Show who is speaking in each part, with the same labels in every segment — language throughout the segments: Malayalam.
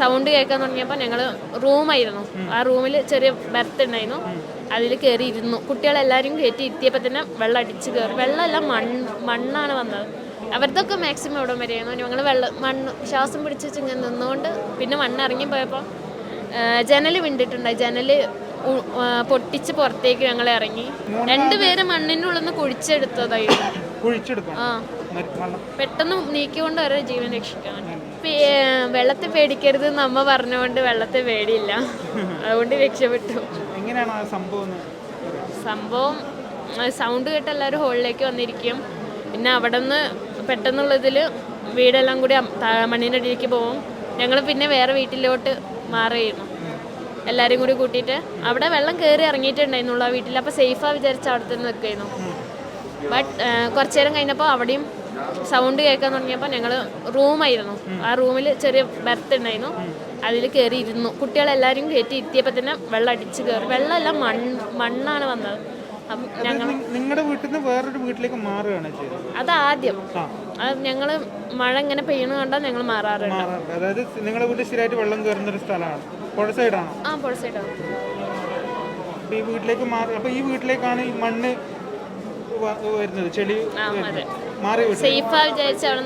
Speaker 1: സൗണ്ട് കേൾക്കാൻ തുടങ്ങിയപ്പോൾ ഞങ്ങൾ റൂമായിരുന്നു. ആ റൂമിൽ ചെറിയ ബെർത്ത് ഉണ്ടായിരുന്നു. അതിൽ കയറി ഇരുന്നു കുട്ടികളെല്ലാവരും കയറ്റി ഇരുത്തിയപ്പോൾ തന്നെ വെള്ളം അടിച്ച് കയറി വെള്ളമല്ല മണ്ണ് മണ്ണാണ് വന്നത്. അവരതൊക്കെ മാക്സിമം ഇവിടം വരെയായിരുന്നു. ഞങ്ങൾ വെള്ളം മണ്ണ് ശ്വാസം പിടിച്ച് വെച്ച് ഇങ്ങനെ നിന്നുകൊണ്ട് പിന്നെ മണ്ണ് ഇറങ്ങി പോയപ്പോൾ ജനൽ വിണ്ടിട്ടുണ്ടായി ജനൽ പൊട്ടിച്ച് പുറത്തേക്ക് ഞങ്ങൾ ഇറങ്ങി. രണ്ടുപേരും മണ്ണിന്റെ ഉള്ളിൽ നിന്ന് കുഴിച്ചെടുത്തതായിരുന്നു ആ. പെട്ടെന്ന് നീക്കിക്കൊണ്ട് ഓരോ ജീവൻ രക്ഷിക്കാൻ വെള്ളത്തെ പേടിക്കരുത് എന്ന് അമ്മ പറഞ്ഞുകൊണ്ട് വെള്ളത്തെ പേടിയില്ല. അതുകൊണ്ട് രക്ഷപ്പെട്ടു.
Speaker 2: എങ്ങനെയാണ് സംഭവം
Speaker 1: സംഭവം സൗണ്ട് കേട്ട് എല്ലാവരും ഹോളിലേക്ക് വന്നിരിക്കും. പിന്നെ അവിടെ നിന്ന് പെട്ടെന്നുള്ളതിൽ വീടെല്ലാം കൂടി മണ്ണിന്റെ അടിയിലേക്ക് പോകും ഞങ്ങൾ പിന്നെ വേറെ വീട്ടിലോട്ട് മാറിയിരുന്നു. എല്ലാവരും കൂടി കൂട്ടിയിട്ട് അവിടെ വെള്ളം കയറി ഇറങ്ങിയിട്ടുണ്ടായിരുന്നുള്ളൂ ആ വീട്ടിൽ. അപ്പോൾ സേഫാ വിചാരിച്ച് അവിടെ തന്നെ നിൽക്കായിരുന്നു ബട്ട് കുറച്ചു നേരം കഴിഞ്ഞപ്പോൾ അവിടെയും സൗണ്ട് കേൾക്കാൻ തുടങ്ങിയപ്പോൾ ഞങ്ങൾ റൂമായിരുന്നു. ആ റൂമിൽ ചെറിയ ബെർത്ത് ഉണ്ടായിരുന്നു. അതിൽ കയറി ഇരുന്നു കുട്ടികളെല്ലാവരും കയറ്റി ഇരുത്തിയപ്പോൾ തന്നെ വെള്ളം അടിച്ച് കയറി വെള്ളമല്ല മണ്ണ് മണ്ണാണ് വന്നത്.
Speaker 2: നിങ്ങളുടെ വീട്ടിൽ നിന്ന് വേറൊരു വീട്ടിലേക്ക് മാറുകയാണ്
Speaker 1: അത് ആദ്യം. ഞങ്ങൾ മഴ ഇങ്ങനെ പെയ്യണ കണ്ടാൽ ഞങ്ങൾ മാറാറുണ്ട്.
Speaker 2: അതായത് നിങ്ങളുടെ വീട്ടിൽ സ്ഥിരമായിട്ട് വെള്ളം കയറുന്ന ഒരു സ്ഥലമാണ്. പുഴ സൈഡാണോ?
Speaker 1: ആ പുഴ സൈഡാണ്.
Speaker 2: ഈ വീട്ടിലേക്ക് മാറി അപ്പൊ ഈ വീട്ടിലേക്കാണ് ഈ മണ്ണ് വരുന്നത്? ചെളി. മാറി വീട്ടിൽ
Speaker 1: സേഫാ വിചാരിച്ച് അവിടെ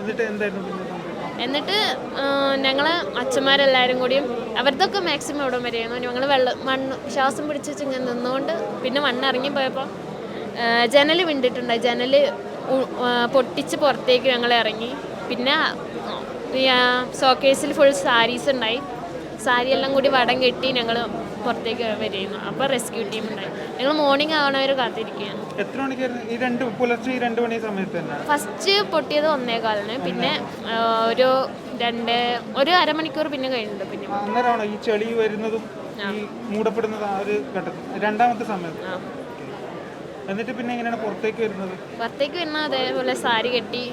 Speaker 2: എന്നിട്ട് എന്തായിരുന്നു
Speaker 1: എന്നിട്ട് ഞങ്ങൾ അച്ഛന്മാരെല്ലാവരും കൂടിയും അവരതൊക്കെ മാക്സിമം ഇവിടം വരെയായിരുന്നു. ഞങ്ങൾ വെള്ളം മണ്ണ് ശ്വാസം പിടിച്ച് ഇങ്ങനെ നിന്നുകൊണ്ട് പിന്നെ മണ്ണ് ഇറങ്ങി പോയപ്പോൾ ജനൽ വിണ്ടിട്ടുണ്ടായി ജനൽ പൊട്ടിച്ച് പുറത്തേക്ക് ഞങ്ങൾ ഇറങ്ങി. പിന്നെ സോക്കേസിൽ ഫുൾ സാരീസ് ഉണ്ടായി. സാരി എല്ലാം കൂടി വടം കെട്ടി ഞങ്ങൾ പുറത്തേക്ക് വരികയായിരുന്നു അപ്പോൾ റെസ്ക്യൂ ടീം ഉണ്ടായി. ഞങ്ങൾ മോർണിംഗ് ആവണവർ കാത്തിരിക്കുകയാണ്.
Speaker 2: എത്ര മണിക്കായിരുന്നു? ഈ രണ്ട് പുലർച്ചെ ഈ രണ്ട് മണി സമയത്ത് തന്നെ.
Speaker 1: ഫസ്റ്റ് പൊട്ടിയത് ഒന്നേകാലിന്. പിന്നെ ഒരു രണ്ട് ഒരു അരമണിക്കൂർ പിന്നെ കഴിഞ്ഞിട്ടുണ്ട് പിന്നെ.
Speaker 2: അന്നേരമാണോ ഈ ചെളി വരുന്നതും ഈ മൂടപ്പെടുന്നത് ആ ഒരു ഘട്ടത്തിൽ? രണ്ടാമത്തെ സമയത്ത്. എന്നിട്ട് പിന്നെ എങ്ങനെയാണ് പുറത്തേക്ക് വരുന്നത്?
Speaker 1: പുറത്തേക്ക് വരുന്ന അതേപോലെ സാരി കെട്ടി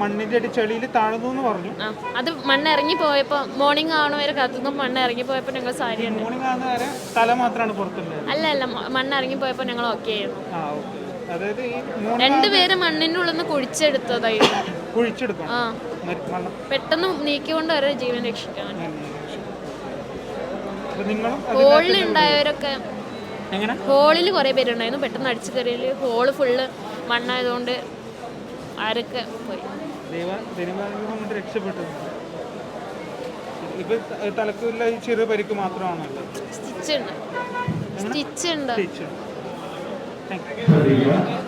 Speaker 2: മണ്ണിന്റെ അടി ചെളിയിൽ താഴ്ന്നു എന്ന് പറഞ്ഞു.
Speaker 1: അത് മണ്ണ് ഇറങ്ങി പോയപ്പോൾ മോർണിംഗ് ആവണ വരെ കത്തുന്നു മണ്ണ് ഇറങ്ങി പോയപ്പോൾ ഞങ്ങൾ സാരി
Speaker 2: മോർണിംഗ് ആകുന്ന വരെ തല മാത്രമാണ് പുറത്തുള്ളത്.
Speaker 1: അല്ല അല്ല മണ്ണ് ഇറങ്ങി പോയപ്പോൾ ഞങ്ങൾ ഓക്കെ ആയിരുന്നു. രണ്ടുപേര് മണ്ണിന്റെ ഉള്ളിൽ നിന്ന് കുഴിച്ചെടുത്തതായിരുന്നു
Speaker 2: മരി-
Speaker 1: പെട്ടെന്ന് നീക്കിക്കൊണ്ട് വരെ ജീവൻ രക്ഷിക്കാൻ.
Speaker 2: കോളിലുണ്ടായവരൊക്കെ
Speaker 1: ഹോളിൽ
Speaker 2: എങ്ങനെ?
Speaker 1: ഹോളിൽ കുറേ പേരുണ്ടായിരുന്നു. പെട്ടെന്ന് അടിച്ചു കയറിയിൽ ഹോൾ ഫുള്ള് മണ്ണായതുകൊണ്ട് ആരൊക്കെ പോയി.
Speaker 2: ദൈവ ദൈവം കൊണ്ട് രക്ഷപ്പെട്ടു. ഇപ്പൊ തലക്കുള്ള ചെറിയ പരിക്ക് മാത്രമാണോ
Speaker 1: സ്റ്റിച്ച് ഉണ്ട്. സ്റ്റിച്ച് ഉണ്ട്.